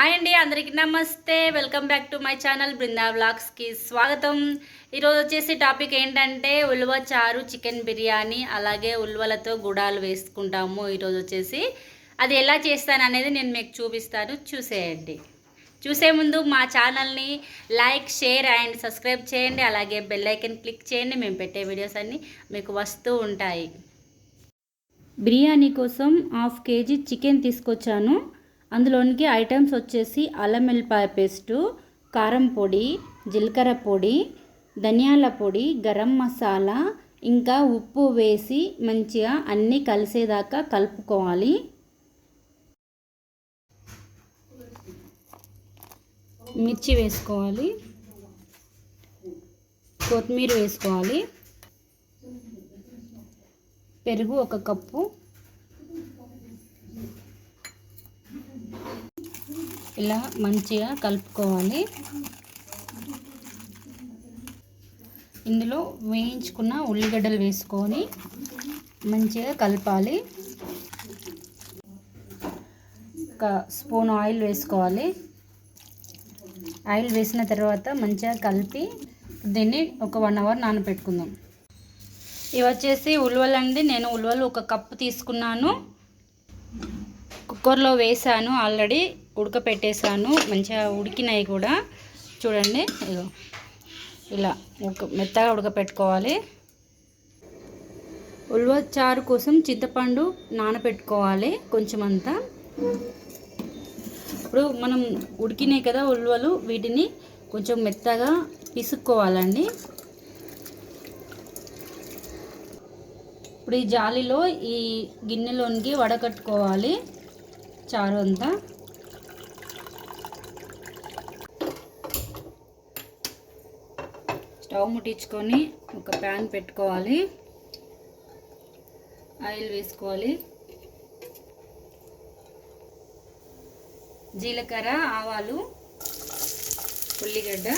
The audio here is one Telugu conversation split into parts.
హాయ్ అండి అందరికీ నమస్తే. Welcome back to my channel Brinda వ్లాగ్స్కి స్వాగతం. ఈరోజు వచ్చేసి టాపిక్ ఏంటంటే ఉల్వ చారు చికెన్ బిర్యానీ అలాగే ఉల్వలతో గుడాలు వేసుకుంటాము. ఈరోజు వచ్చేసి అది ఎలా చేస్తాను అనేది నేను మీకు చూపిస్తాను. చూసేయండి. చూసే ముందు మా ఛానల్ని లైక్ షేర్ అండ్ సబ్స్క్రైబ్ చేయండి. అలాగే బెల్ ఐకన్ క్లిక్ చేయండి. మేము పెట్టే వీడియోస్ అన్నీ మీకు వస్తూ ఉంటాయి. బిర్యానీ కోసం హాఫ్ కేజీ చికెన్ తీసుకొచ్చాను. అందులోనికి ఐటమ్స్ వచ్చేసి అల్లం వెల్లిపాయ పేస్టు కారం పొడి జీలకర్ర పొడి ధనియాల పొడి గరం మసాలా ఇంకా ఉప్పు వేసి మంచిగా అన్నీ కలిసేదాకా కలుపుకోవాలి. మిర్చి వేసుకోవాలి. కొత్తిమీర వేసుకోవాలి. పెరుగు ఒక కప్పు. ఇలా మంచిగా కలుపుకోవాలి. ఇందులో వేయించుకున్న ఉల్లిగడ్డలు వేసుకొని మంచిగా కలపాలి. ఒక స్పూన్ ఆయిల్ వేసుకోవాలి. ఆయిల్ వేసిన తర్వాత మంచిగా కలిపి దీన్ని ఒక వన్ అవర్ నానబెట్టుకుందాం. ఇవి వచ్చేసి ఉలవలు అండి నేను ఉలవలు ఒక కప్పు తీసుకున్నాను. కుక్కర్లో వేసాను ఆల్రెడీ. ఉడకపెట్టేసాను మంచిగా ఉడికినాయి కూడా. చూడండి ఇలా ఉడక మెత్తగా ఉడకపెట్టుకోవాలి. ఉల్వ చారు కోసం చింతపండు నానబెట్టుకోవాలి కొంచెం అంతా ఇప్పుడు మనం ఉడికినాయి కదా ఉల్వలు వీటిని కొంచెం మెత్తగా పిసుక్కోవాలండి. ఇప్పుడు ఈ జాలిలో ఈ గిన్నెలోనికి వడకట్టుకోవాలి చారు అంతా. స్టవ్ ముట్టించుకొని ఒక ప్యాన్ పెట్టుకోవాలి. ఆయిల్ వేసుకోవాలి. జీలకర్ర ఆవాలు ఉల్లిగడ్డ.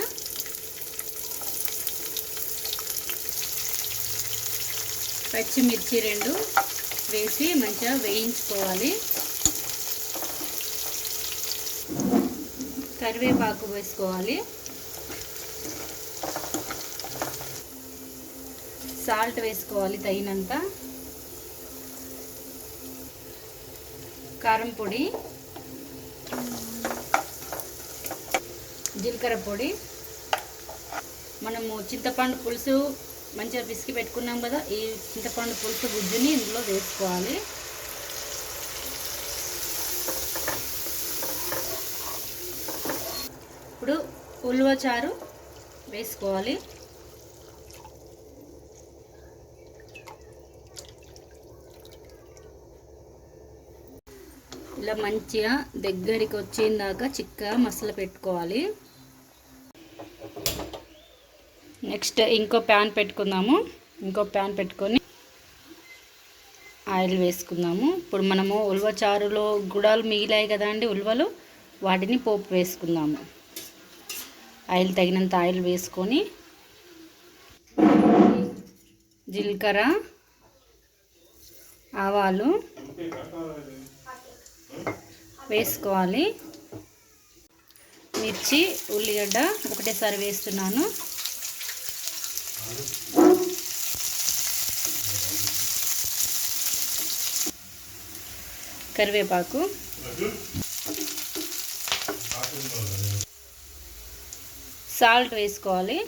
పచ్చిమిర్చి రెండు వేసి మంచిగా వేయించుకోవాలి. కరివేపాకు వేసుకోవాలి. సాల్ట్ వేసుకోవాలి తగినంత. కారం పొడి. జీలకర్ర పొడి. మనము చింతపండు పులుసు మంచిగా పిసికి పెట్టుకున్నాం కదా ఈ చింతపండు పులుసు గుజ్జుని ఇందులో వేసుకోవాలి. ఇప్పుడు ఉల్వ చారు వేసుకోవాలి. ఇలా మంచిగా దగ్గరికి వచ్చేదాకా చిక్కగా మసలు పెట్టుకోవాలి. నెక్స్ట్ ఇంకో ప్యాన్ పెట్టుకుందాము. ఇంకో ప్యాన్ పెట్టుకొని ఆయిల్ వేసుకుందాము. ఇప్పుడు మనము ఉల్వ చారులో గుడాలు మిగిలాయి కదా అండి ఉల్వలు వాటిని పోపు వేసుకుందాము. ఆయిల్ తగినంత ఆయిల్ వేసుకొని జీలకర్ర ఆవాలు వేసుకోవాలి. మిర్చి ఉల్లిగడ్డ ఒకటేసారి వేస్తున్నాను. కరివేపాకు. సాల్ట్ వేసుకోవాలి.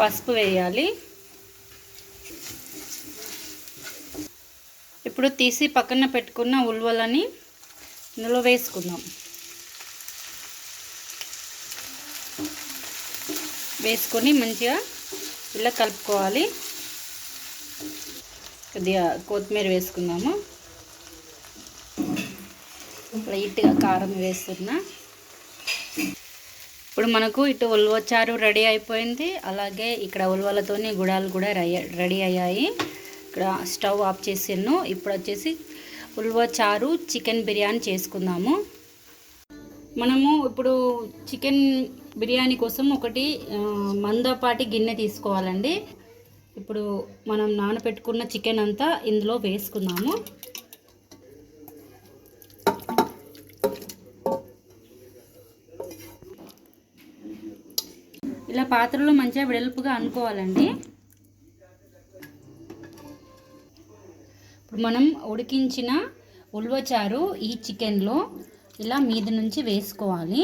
పసుపు వేయాలి. ఇప్పుడు తీసి పక్కన పెట్టుకున్న ఉల్వలని ఇందులో వేసుకుందాం. వేసుకొని మంచిగా ఇలా కలుపుకోవాలి. కొద్దిగా కొత్తిమీర వేసుకుందాము. లైట్గా కారం వేస్తున్నా. ఇప్పుడు మనకు ఇటు ఉల్వచారు రెడీ అయిపోయింది. అలాగే ఇక్కడ ఉల్వలతోని గుడాలు కూడా రెడీ అయ్యాయి. ఇక్కడ స్టవ్ ఆఫ్ చేసాను. ఇప్పుడు వచ్చేసి ఉల్వ చారు చికెన్ బిర్యానీ చేసుకుందాము. మనము ఇప్పుడు చికెన్ బిర్యానీ కోసం ఒకటి మందపాటి గిన్నె తీసుకోవాలండి. ఇప్పుడు మనం నానబెట్టుకున్న చికెన్ అంతా ఇందులో వేసుకుందాము. ఇలా పాత్రలో మంచిగా వెడల్పుగా అనుకోవాలండి. ఇప్పుడు మనం ఉడికించిన ఉల్వచారు ఈ చికెన్లో ఇలా మీద నుంచి వేసుకోవాలి.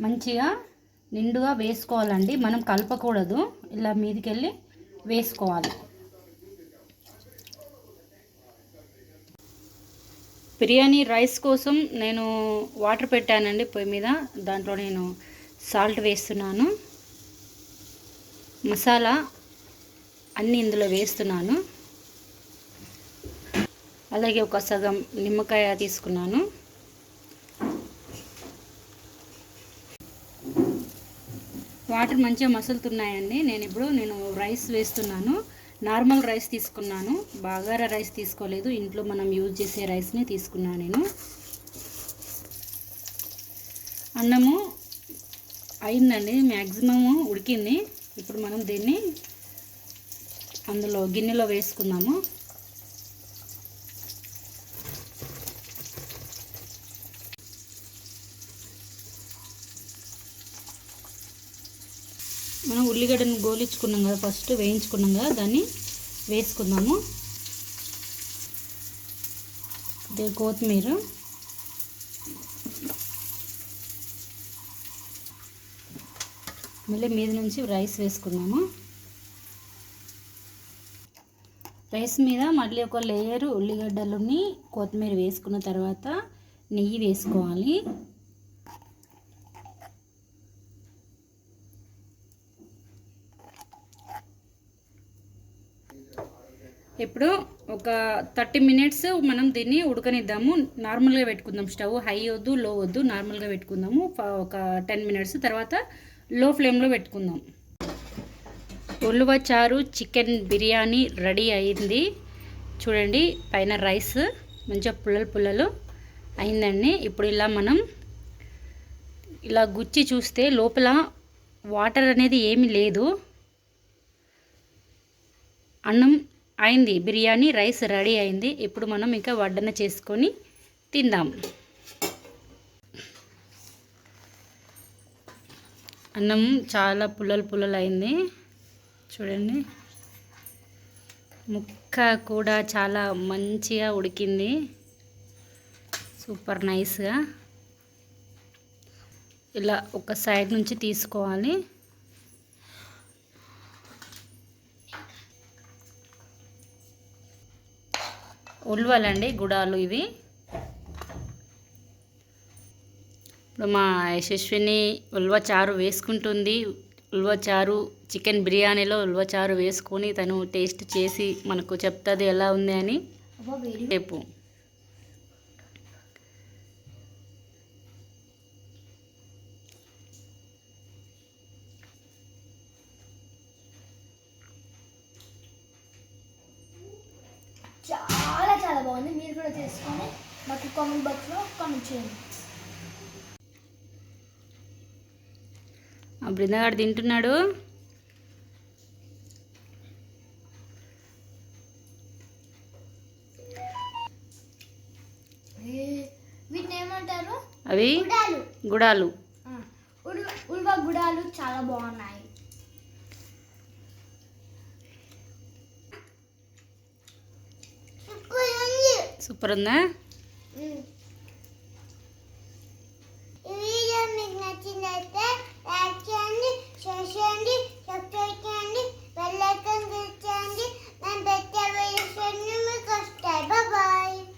మంచిగా నిండుగా వేసుకోవాలండి. మనం కలపకూడదు. ఇలా మీదకి వెళ్ళి వేసుకోవాలి. బిర్యానీ రైస్ కోసం నేను వాటర్ పెట్టానండి పొయ్యి మీద. దాంట్లో నేను సాల్ట్ వేస్తున్నాను. మసాలా అన్నీ ఇందులో వేస్తున్నాను. అలాగే ఒక సగం నిమ్మకాయ తీసుకున్నాను. వాటర్ మంచిగా మసులుతున్నాయండి. నేను ఇప్పుడు నేను రైస్ వేస్తున్నాను. నార్మల్ రైస్ తీసుకున్నాను. బాగారా రైస్ తీసుకోలేదు. ఇంట్లో మనం యూజ్ చేసే రైస్ని తీసుకున్నాను నేను. అన్నము అయిందండి. మ్యాక్సిమము ఉడికింది. ఇప్పుడు మనం దీన్ని అందులో గిన్నెలో వేసుకుందాము. మనం ఉల్లిగడ్డను గోలించుకున్నాం కదా ఫస్ట్ వేయించుకున్నాం కదా దాన్ని వేసుకుందాము. కొత్తిమీర. మళ్ళీ మీద నుంచి రైస్ వేసుకున్నాము రైస్ మీద మళ్ళీ ఒక లేయర్ ఉల్లిగడ్డలని కొత్తిమీర వేసుకున్న తర్వాత నెయ్యి వేసుకోవాలి. ఇప్పుడు ఒక థర్టీ మినిట్స్ మనం దీన్ని ఉడకనిద్దాము. నార్మల్గా పెట్టుకుందాం. స్టవ్ హై వద్దు లో వద్దు నార్మల్గా పెట్టుకుందాము. ఒక టెన్ మినిట్స్ తర్వాత లో ఫ్లేమ్లో పెట్టుకుందాం. ఉలువ చారు చికెన్ బిర్యానీ రెడీ అయింది. చూడండి పైన రైస్ మంచిగా పుల్లలు పుల్లలు అయిందండి. ఇప్పుడు ఇలా మనం ఇలా గుచ్చి చూస్తే లోపల వాటర్ అనేది ఏమీ లేదు. అన్నం అయింది బిర్యానీ రైస్ రెడీ అయింది. ఇప్పుడు మనం ఇంకా వడ్డన చేసుకొని తిందాం. అన్నం చాలా పుల్లలు పుల్లలు అయింది చూడండి. ముక్క కూడా చాలా మంచిగా ఉడికింది. సూపర్ నైస్గా. ఇలా ఒక సైడ్ నుంచి తీసుకోవాలి. ఉల్వలండి గుడాలు ఇవి. ఇప్పుడు మా యశస్విని ఉల్వ చారు వేసుకుంటుంది. ఉల్వ చారు చికెన్ బిర్యానీలో ఉల్వ చారు వేసుకొని తను టేస్ట్ చేసి మనకు చెప్తుంది ఎలా ఉంది అని రేపు చాలా చాలా బాగుంది. మీరు కూడా చేసుకొని మాకు కామెంట్ బాక్స్లో కామెంట్ చేయండి. బృందగాడు తింటున్నాడు. అవి గుడాలు. ఉడవ గుడాలు చాలా బాగున్నాయి. సూపర్ ఉందా video erkendi, şaşendi, şapşekendi, bellekten geçendi. Ben bekle ve yaşanımı göster. Bye bye.